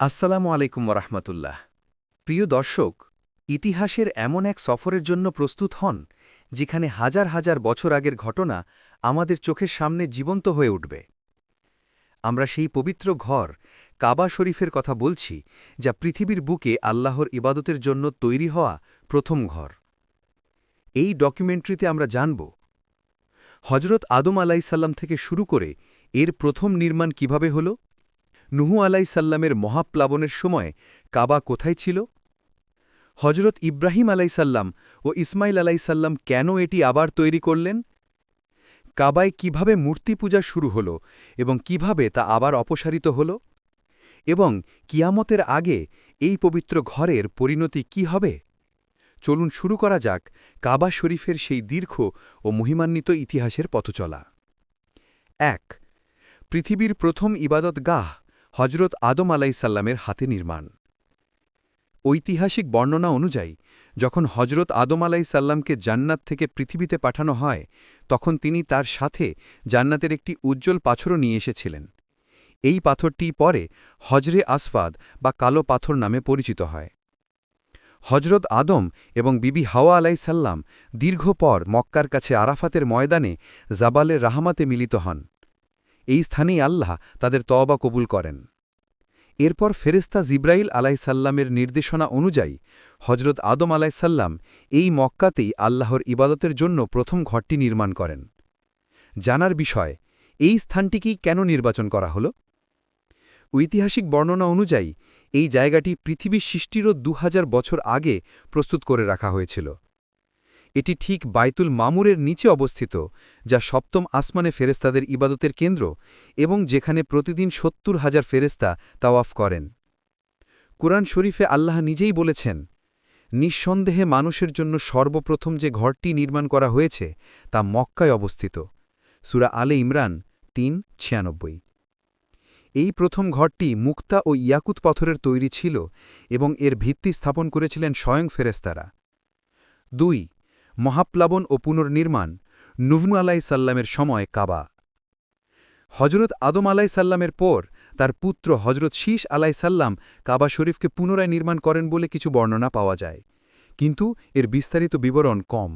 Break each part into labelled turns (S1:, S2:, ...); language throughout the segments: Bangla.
S1: আসসালামু আলাইকুম রহমতুল্লাহ প্রিয় দর্শক, ইতিহাসের এমন এক সফরের জন্য প্রস্তুত হন, যেখানে হাজার হাজার বছর আগের ঘটনা আমাদের চোখের সামনে জীবন্ত হয়ে উঠবে। আমরা সেই পবিত্র ঘর কাবা শরীফের কথা বলছি, যা পৃথিবীর বুকে আল্লাহর ইবাদতের জন্য তৈরি হওয়া প্রথম ঘর। এই ডকুমেন্টারিতে আমরা জানব হজরত আদম আলাইসাল্লাম থেকে শুরু করে এর প্রথম নির্মাণ কীভাবে হল? নুহু আলাইসাল্লামের মহাপ্লাবনের সময় কাবা কোথায় ছিল? হজরত ইব্রাহিম আলাইসাল্লাম ও ইসমাইল আলাইসাল্লাম কেন এটি আবার তৈরি করলেন? কাবায় কীভাবে মূর্তি পূজা শুরু হল এবং কীভাবে তা আবার অপসারিত হল? এবং কিয়ামতের আগে এই পবিত্র ঘরের পরিণতি কি হবে? চলুন শুরু করা যাক কাবা শরীফের সেই দীর্ঘ ও মহিমান্বিত ইতিহাসের পথচলা। এক, পৃথিবীর প্রথম ইবাদত গাহ হজরত আদম আলাইসাল্লামের হাতে নির্মাণ। ঐতিহাসিক বর্ণনা অনুযায়ী, যখন হজরত আদম আলাইসাল্লামকে জান্নাত থেকে পৃথিবীতে পাঠানো হয়, তখন তিনি তার সাথে জান্নাতের একটি উজ্জ্বল পাথরও নিয়ে এসেছিলেন। এই পাথরটি পরে হজরে আসফাদ বা কালো পাথর নামে পরিচিত হয়। হজরত আদম এবং বিবি হাওয়া আলাইসাল্লাম দীর্ঘ পর মক্কার কাছে আরাফাতের ময়দানে জাবালের রাহামাতে মিলিত হন। এই স্থানেই আল্লাহ তাদের তওবা কবুল করেন। এরপর ফেরেস্তা জিব্রাইল আলাইসাল্লামের নির্দেশনা অনুযায়ী হজরত আদম আলাইসাল্লাম এই মক্কাতেই আল্লাহর ইবাদতের জন্য প্রথম ঘরটি নির্মাণ করেন। জানার বিষয়, এই স্থানটিকেই কেন নির্বাচন করা হল? ঐতিহাসিক বর্ণনা অনুযায়ী এই জায়গাটি পৃথিবীর সৃষ্টিরও দু হাজার বছর আগে প্রস্তুত করে রাখা হয়েছিল। এটি ঠিক বাইতুল মামুরের নিচে অবস্থিত, যা সপ্তম আসমানে ফেরেস্তাদের ইবাদতের কেন্দ্র এবং যেখানে প্রতিদিন সত্তর হাজার ফেরেস্তা তাওয়াফ করেন। কুরআন শরীফে আল্লাহ নিজেই বলেছেন, নিঃসন্দেহে মানুষের জন্য সর্বপ্রথম যে ঘরটি নির্মাণ করা হয়েছে তা মক্কায় অবস্থিত। সুরা আলে ইমরান তিন, ছিয়ানব্বই। এই প্রথম ঘরটি মুক্তা ও ইয়াকুত পাথরের তৈরি ছিল এবং এর ভিত্তি স্থাপন করেছিলেন স্বয়ং ফেরেস্তারা দুই মহাপ্লাবন ও পুনর্নির্মাণ নুভনু আলাই সাল্লামের সময় কাবা। হজরত আদম আলাই সাল্লামের পর তার পুত্র হজরত শীষ আলাই সাল্লাম কাবা শরীফকে পুনরায় নির্মাণ করেন বলে কিছু বর্ণনা পাওয়া যায়, কিন্তু এর বিস্তারিত বিবরণ কম।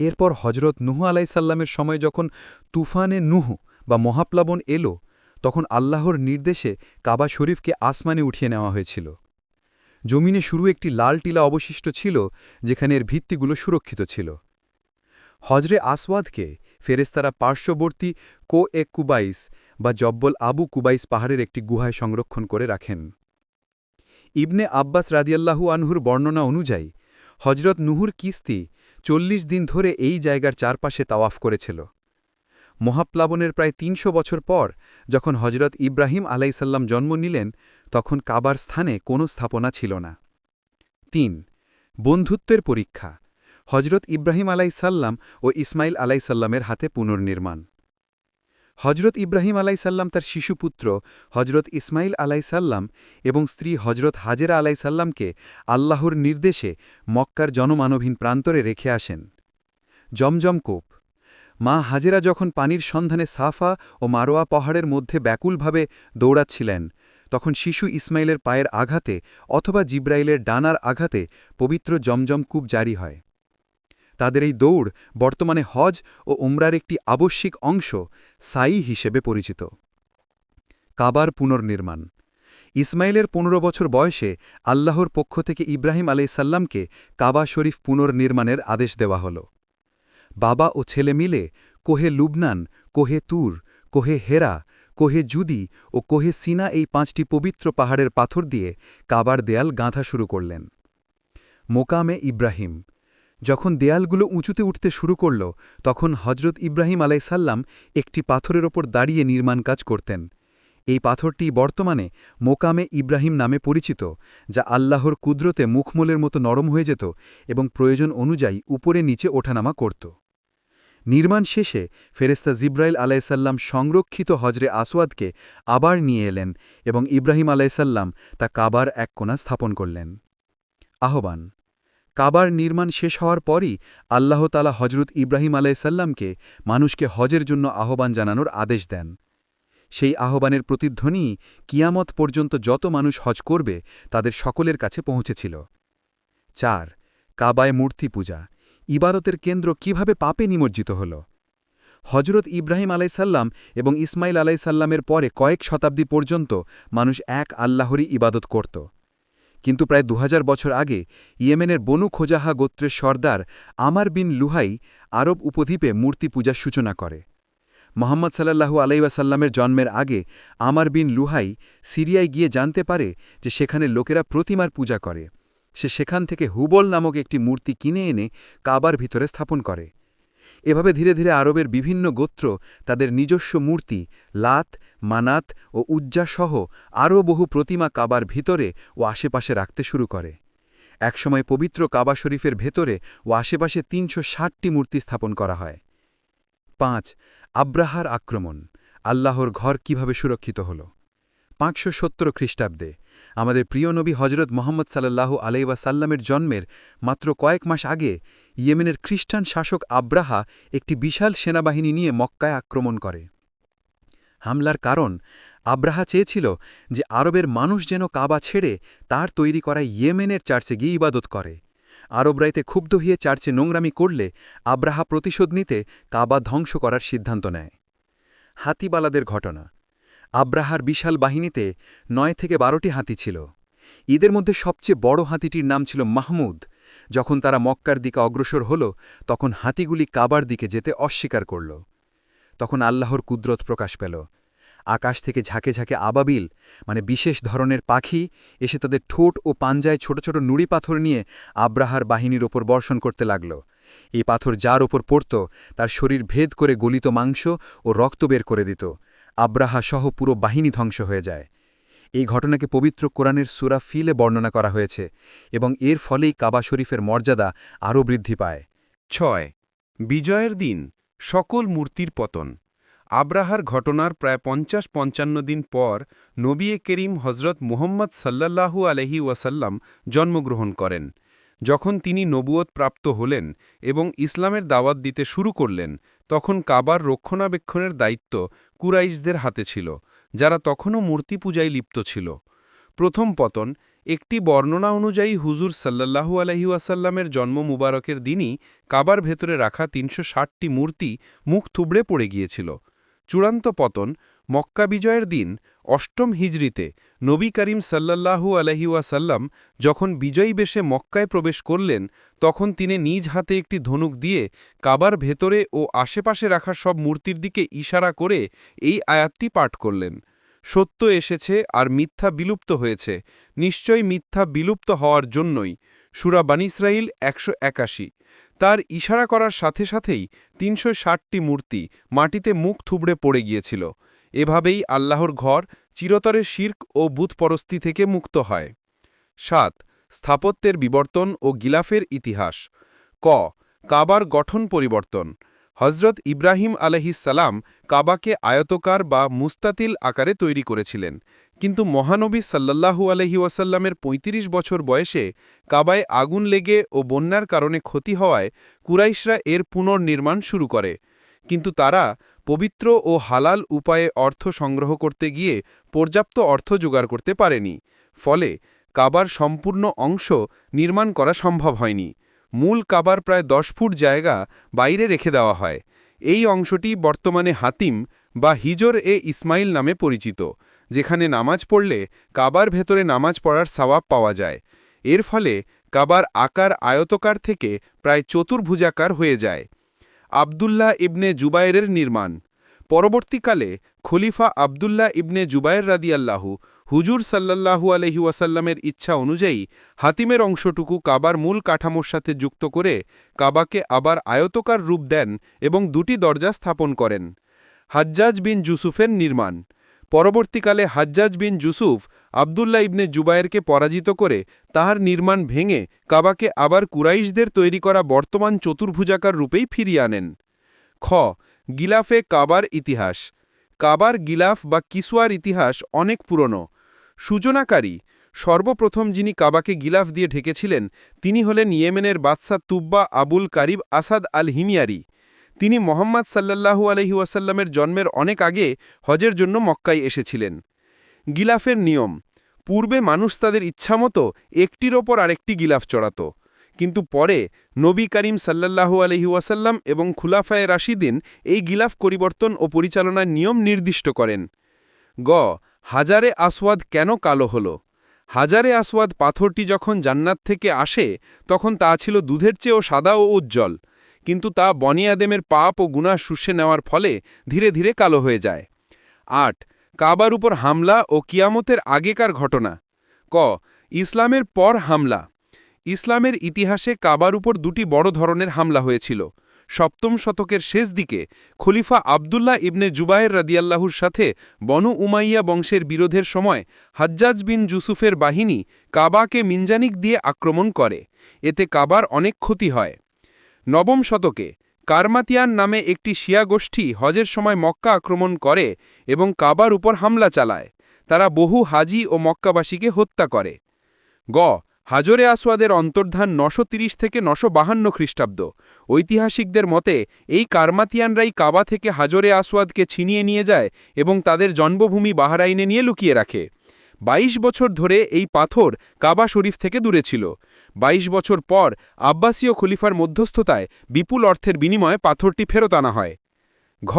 S1: এরপর হজরত নুহু আলাইসাল্লামের সময় যখন তুফানে নুহু বা মহাপ্লাবন এলো, তখন আল্লাহর নির্দেশে কাবা শরীফকে আসমানে উঠিয়ে নেওয়া হয়েছিল। জমিনে শুরু একটি লাল টিলা অবশিষ্ট ছিল, যেখানে এর ভিত্তিগুলো সুরক্ষিত ছিল। হজরে আসওয়াদকে ফেরেস্তারা পার্শ্ববর্তী কো এ কুবাইস বা জব্বল আবু কুবাইস পাহাড়ের একটি গুহায় সংরক্ষণ করে রাখেন। ইবনে আব্বাস রাদিয়াল্লাহু আনহুর বর্ণনা অনুযায়ী, হজরত নুহুর কিস্তি চল্লিশ দিন ধরে এই জায়গার চারপাশে তাওয়াফ করেছিল। মহাপ্লাবনের প্রায় তিনশো বছর পর, যখন হজরত ইব্রাহিম আলাইসাল্লাম জন্ম নিলেন তখন কাবার স্থানে কোনো স্থাপনা ছিল না। তিন, বন্ধুত্বের পরীক্ষা। হজরত ইব্রাহিম আলাইসাল্লাম ও ইসমাইল আলাইসাল্লামের হাতে পুনর্নির্মাণ। হজরত ইব্রাহিম আলাইসাল্লাম তার শিশুপুত্র হজরত ইসমাইল আলাইসাল্লাম এবং স্ত্রী হজরত হাজেরা আলাইসাল্লামকে আল্লাহর নির্দেশে মক্কার জনমানবহীন প্রান্তরে রেখে আসেন। জমজম কোপ। মা হাজেরা যখন পানির সন্ধানে সাফা ও মারোয়া পাহাড়ের মধ্যে ব্যাকুলভাবে দৌড়াচ্ছিলেন তখন শিশু ইসমাইলের পায়ের আঘাতে অথবা জিব্রাইলের ডানার আঘাতে পবিত্র জমজম কূপ জারি হয়। তাদের এই দৌড় বর্তমানে হজ ও উমরার একটি আবশ্যিক অংশ সাই হিসেবে পরিচিত। কাবার পুনর্নির্মাণ। ইসমাইলের পনেরো বছর বয়সে আল্লাহর পক্ষ থেকে ইব্রাহিম আলাইসাল্লামকে কাবা শরীফ পুনর্নির্মাণের আদেশ দেওয়া হল। বাবা ও ছেলে মিলে কোহে লুবনান, কোহে তুর, কোহে হেরা কোহে জুদি ও কোহে সিনা এই পাঁচটি পবিত্র পাহাড়ের পাথর দিয়ে কাবার দেয়াল গাঁথা শুরু করলেন। মোকামে ইব্রাহিম। যখন দেয়ালগুলো উঁচুতে উঠতে শুরু করল, তখন হজরত ইব্রাহিম আলাইসাল্লাম একটি পাথরের ওপর দাঁড়িয়ে নির্মাণ কাজ করতেন। এই পাথরটি বর্তমানে মোকামে ইব্রাহিম নামে পরিচিত, যা আল্লাহর কুদরতে মুখমলের মতো নরম হয়ে যেত এবং প্রয়োজন অনুযায়ী উপরে নিচে ওঠানামা করত। নির্মাণ শেষে ফেরেস্তা জিব্রাইল আলাইসাল্লাম সংরক্ষিত হজরে আসওয়াদকে আবার নিয়ে এলেন এবং ইব্রাহিম আলাইসাল্লাম তা কাবার এক কোণা স্থাপন করলেন। আহ্বান, কাবার নির্মাণ শেষ হওয়ার পরই আল্লাহ তালা হজরত ইব্রাহিম আলাইসাল্লামকে মানুষকে হজের জন্য আহ্বান জানানোর আদেশ দেন। সেই আহ্বানের প্রতিধ্বনি কিয়ামত পর্যন্ত যত মানুষ হজ করবে তাদের সকলের কাছে পৌঁছেছিল। চার, কাবায় মূর্তি পূজা ইবাদতের কেন্দ্র কীভাবে পাপে নিমজ্জিত হল? হজরত ইব্রাহিম আলাইসাল্লাম এবং ইসমাইল আলাইসাল্লামের পরে কয়েক শতাব্দী পর্যন্ত মানুষ এক আল্লাহরই ইবাদত করত। কিন্তু প্রায় দু হাজার বছর আগে ইয়েমেনের বনু খোজাহা গোত্রের সর্দার আমার বিন লুহাই আরব উপদ্বীপে মূর্তি পূজার সূচনা করে। মোহাম্মদ সাল্লাহু আলাইসাল্লামের জন্মের আগে আমার বিন লুহাই সিরিয়ায় গিয়ে জানতে পারে যে সেখানে লোকেরা প্রতিমার পূজা করে। সে সেখান থেকে হুবল নামক একটি মূর্তি কিনে এনে কাবার ভিতরে স্থাপন করে। এভাবে ধীরে ধীরে আরবের বিভিন্ন গোত্র তাদের নিজস্ব মূর্তি, লাত, মানাত ও উজ্জাসহ আরও বহু প্রতিমা কাবার ভিতরে ও আশেপাশে রাখতে শুরু করে। একসময় পবিত্র কাবা শরীফের ভেতরে ও আশেপাশে তিনশো ষাটটি মূর্তি স্থাপন করা হয়। পাঁচ, আব্রাহার আক্রমণ। আল্লাহর ঘর কীভাবে সুরক্ষিত হল? পাঁচশো সত্তর খ্রিস্টাব্দে আমাদের প্রিয় নবী হজরত মোহাম্মদ সাল্লাল্লাহু আলাইসাল্লামের জন্মের মাত্র কয়েক মাস আগে ইয়েমেনের খ্রিস্টান শাসক আব্রাহা একটি বিশাল সেনাবাহিনী নিয়ে মক্কায় আক্রমণ করে। হামলার কারণ আব্রাহা চেয়েছিল যে আরবের মানুষ যেন কাবা ছেড়ে তার তৈরি করা ইয়েমেনের চার্চে গিয়ে ইবাদত করে। আরবরাইতে ক্ষুব্ধ হয়ে চার্চে নোংরামি করলে আব্রাহা প্রতিশোধ নিতে কাবা ধ্বংস করার সিদ্ধান্ত নেয়। হাতিবালাদের ঘটনা। আব্রাহার বিশাল বাহিনীতে নয় থেকে বারোটি হাতি ছিল। ঈদের মধ্যে সবচেয়ে বড় হাতিটির নাম ছিল মাহমুদ। যখন তারা মক্কার দিকে অগ্রসর হল, তখন হাতিগুলি কাবার দিকে যেতে অস্বীকার করল। তখন আল্লাহর কুদরত প্রকাশ পেল। আকাশ থেকে ঝাঁকে ঝাঁকে আবাবিল মানে বিশেষ ধরনের পাখি, এসে তাদের ঠোঁট ও পাঞ্জায় ছোট ছোট নুড়ি পাথর নিয়ে আব্রাহার বাহিনীর ওপর বর্ষণ করতে লাগল। এই পাথর যার ওপর পড়ত, তার শরীর ভেদ করে গলিত মাংস ও রক্ত বের করে দিত। আব্রাহা সহ পুরো বাহিনী ধ্বংস হয়ে যায়। এই ঘটনাকে পবিত্র কোরআনের সুরা ফিলে বর্ণনা করা হয়েছে এবং এর ফলেই কাবা শরীফের মর্যাদা আরও বৃদ্ধি পায়।
S2: ছয়, বিজয়ের দিন, সকল মূর্তির পতন। আব্রাহার ঘটনার প্রায় পঞ্চাশ পঞ্চান্ন দিন পর নবিয়ে করিম হজরত মুহম্মদ সাল্লাল্লাহু আলহি ওয়াসাল্লাম জন্মগ্রহণ করেন। যখন তিনি নবুয়ত প্রাপ্ত হলেন এবং ইসলামের দাওয়াত দিতে শুরু করলেন, তখন কাবার রক্ষণাবেক্ষণের দায়িত্ব কুরাইশদের হাতে ছিল, যারা তখনও মূর্তি পূজায় লিপ্ত ছিল। প্রথম পতন, একটি বর্ণনা অনুযায়ী হুজুর সাল্লাহু আলহিউসাল্লামের জন্ম মুবারকের দিনই কাবার ভেতরে রাখা তিনশো ষাটটি মূর্তি মুখ থুবড়ে পড়ে গিয়েছিল। চূড়ান্ত পতন মক্কা বিজয়ের দিন অষ্টম হিজরিতে নবী করিম সাল্লাল্লাহু আলহিউসাল্লাম যখন বিজয়ী বেশে মক্কায় প্রবেশ করলেন, তখন তিনি নিজ হাতে একটি ধনুক দিয়ে কাবার ভেতরে ও আশেপাশে রাখা সব মূর্তির দিকে ইশারা করে এই আয়াতটি পাঠ করলেন। সত্য এসেছে আর মিথ্যা বিলুপ্ত হয়েছে। নিশ্চয়ই মিথ্যা বিলুপ্ত হওয়ার জন্যই। সুরা বানিসরাইল একশো একাশি। তার ইশারা করার সাথে সাথেই তিনশো ষাটটি মূর্তি মাটিতে মুখ থুবড়ে পড়ে গিয়েছিল। এভাবেই আল্লাহর ঘর চিরতরের শির্ক ও বুথপরস্তি থেকে মুক্ত হয়। সাত, স্থাপত্যের বিবর্তন ও গিলাফের ইতিহাস। ক, কাবার গঠন পরিবর্তন। হজরত ইব্রাহিম সালাম কাবাকে আয়তকার বা মুস্তাতিল আকারে তৈরি করেছিলেন। কিন্তু মহানবী সাল্লাল্লাহু আলহি ওয়াসাল্লামের ৩৫ বছর বয়সে কাবায় আগুন লেগে ও বন্যার কারণে ক্ষতি হওয়ায় কুরাইশরা এর পুনর্নির্মাণ শুরু করে। কিন্তু তারা পবিত্র ও হালাল উপায়ে অর্থ সংগ্রহ করতে গিয়ে পর্যাপ্ত অর্থ জোগাড় করতে পারেনি। ফলে কাবার সম্পূর্ণ অংশ নির্মাণ করা সম্ভব হয়নি। মূল কাবার প্রায় দশ ফুট জায়গা বাইরে রেখে দেওয়া হয়। এই অংশটি বর্তমানে হাতিম বা হিজর এ ইসমাইল নামে পরিচিত, যেখানে নামাজ পড়লে কাবার ভেতরে নামাজ পড়ার সওয়াব পাওয়া যায়। এর ফলে কাবার আকার আয়তকার থেকে প্রায় চতুর্ভুজাকার হয়ে যায়। আবদুল্লাহ ইবনে জুবায়েরের নির্মাণ। পরবর্তীকালে খলিফা আবদুল্লাহ ইবনে জুবায়ের রাদিয়াল্লাহু, হুজুর সাল্লাল্লাহু আলহি ওয়াসাল্লামের ইচ্ছা অনুযায়ী হাতিমের অংশটুকু কাবার মূল কাঠামোর সাথে যুক্ত করে কাবাকে আবার আয়তকার রূপ দেন এবং দুটি দরজা স্থাপন করেন। হাজ্জাজ বিন জুসুফের নির্মাণ। পরবর্তীকালে হাজ্জাজ বিন জুসুফ আবদুল্লাহ ইবনে জুবায়েরকে পরাজিত করে তাহার নির্মাণ ভেঙে কাবাকে আবার কুরাইশদের তৈরি করা বর্তমান চতুর্ভুজাকার রূপেই ফিরিয়ে আনেন। খ. গিলাফে কাবার ইতিহাস। কাবার গিলাফ বা কিসুয়ার ইতিহাস অনেক পুরনো। সূচনাকারী, সর্বপ্রথম যিনি কাবাকে গিলাফ দিয়ে ঢেকেছিলেন, তিনি হলেন ইয়েমেনের বাদশা তুব্বা আবুল কারিব আসাদ আল হিমিয়ারি। তিনি মোহাম্মদ সাল্লাল্লাহু আলহি ওয়াসাল্লামের জন্মের অনেক আগে হজের জন্য মক্কায় এসেছিলেন। গিলাফের নিয়ম, পূর্বে মানুষ তাদের ইচ্ছামতো একটির ওপর আরেকটি গিলাফ চড়াত, কিন্তু পরে নবী করিম সাল্লাল্লাহু আলহি ওয়াসাল্লাম এবং খুলাফায়ে রাশিদিন এই গিলাফ পরিবর্তন ও পরিচালনার নিয়ম নির্দিষ্ট করেন। গ, হাজারে আসওয়াদ কেন কালো হল? হাজারে আসওয়াদ পাথরটি যখন জান্নাত থেকে আসে, তখন তা ছিল দুধের চেয়েও সাদা ও উজ্জ্বল। কিন্তু তা বনি আদেমের পাপ ও গুণা শুষে নেওয়ার ফলে ধীরে ধীরে কালো হয়ে যায়। আট, কাবার উপর হামলা ও কিয়ামতের আগেকার ঘটনা। ক, ইসলামের পর হামলা। ইসলামের ইতিহাসে কাবার উপর দুটি বড় ধরনের হামলা হয়েছিল। সপ্তম শতকের শেষ দিকে খলিফা আবদুল্লাহ ইবনে জুবায়ের রাদিয়াল্লাহুর সাথে বনু উমাইয়া বংশের বিরোধের সময় হাজ্জাজ বিন জুসুফের বাহিনী কাবাকে মিনজানিক দিয়ে আক্রমণ করে। এতে কাবার অনেক ক্ষতি হয়। নবম শতকে কারমাতিয়ান নামে একটি শিয়া গোষ্ঠী হজের সময় মক্কা আক্রমণ করে এবং কাবার উপর হামলা চালায়। তারা বহু হাজি ও মক্কাবাসীকে হত্যা করে। গ. হাজরে আসওয়াদের অন্তর্ধান নশো থেকে নশো বাহান্ন খ্রিস্টাব্দ। ঐতিহাসিকদের মতে, এই কারমাতিয়ানরাই কাবা থেকে হাজরে আসওয়াদকে ছিনিয়ে নিয়ে যায় এবং তাদের জন্মভূমি বাহারাইনে নিয়ে লুকিয়ে রাখে। ২২ বছর ধরে এই পাথর কাবা শরীফ থেকে দূরে ছিল। ২২ বছর পর আব্বাসীয় খলিফার মধ্যস্থতায় বিপুল অর্থের বিনিময়ে পাথরটি ফেরত আনা হয়। ঘ,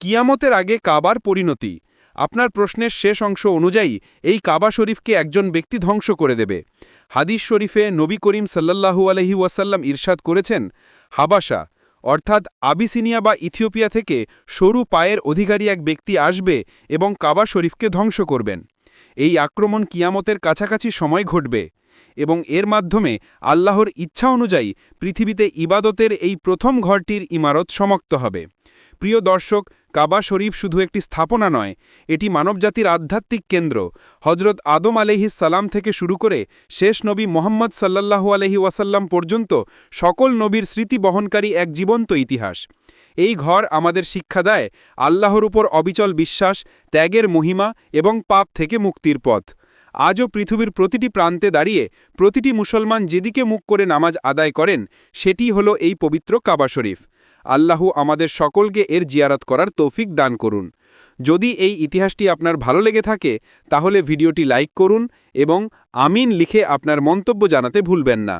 S2: কিয়ামতের আগে কাবার পরিণতি। আপনার প্রশ্নের শেষ অংশ অনুযায়ী এই কাবা শরীফকে একজন ব্যক্তি ধ্বংস করে দেবে। হাদিস শরীফে নবী করিম সাল্লাল্লাহু আলহি ওয়াসাল্লাম ইরশাদ করেছেন, হাবাসা, অর্থাৎ আবিসিনিয়া বা ইথিওপিয়া থেকে সরু পায়ের অধিকারী এক ব্যক্তি আসবে এবং কাবা শরীফকে ধ্বংস করবেন। এই আক্রমণ কিয়ামতের কাছাকাছি সময় ঘটবে। এবং এর মাধ্যমে আল্লাহর ইচ্ছা অনুযায়ী পৃথিবীতে ইবাদতের এই প্রথম ঘরটির ইমারত সমাপ্ত হবে। প্রিয় দর্শক, কাবা শরীফ শুধু একটি স্থাপনা নয়, এটি মানবজাতির আধ্যাত্মিক কেন্দ্র। হজরত আদম আলহি সালাম থেকে শুরু করে শেষ নবী মোহাম্মদ সাল্লাল্লাহু আলহি ওয়াসাল্লাম পর্যন্ত সকল নবীর স্মৃতি বহনকারী এক জীবন্ত ইতিহাস। এই ঘর আমাদের শিক্ষা দেয় আল্লাহর উপর অবিচল বিশ্বাস, ত্যাগের মহিমা এবং পাপ থেকে মুক্তির পথ। আজও পৃথিবীর প্রতিটি প্রান্তে দাঁড়িয়ে প্রতিটি মুসলমান যেদিকে মুখ করে নামাজ আদায় করেন, সেটি হলো এই পবিত্র কাবা শরীফ। আল্লাহু আমাদের সকলকে এর জিয়ারত করার তৌফিক দান করুন। যদি এই ইতিহাসটি আপনার ভালো লেগে থাকে, তাহলে ভিডিওটি লাইক করুন এবং আমিন লিখে আপনার মন্তব্য জানাতে ভুলবেন না।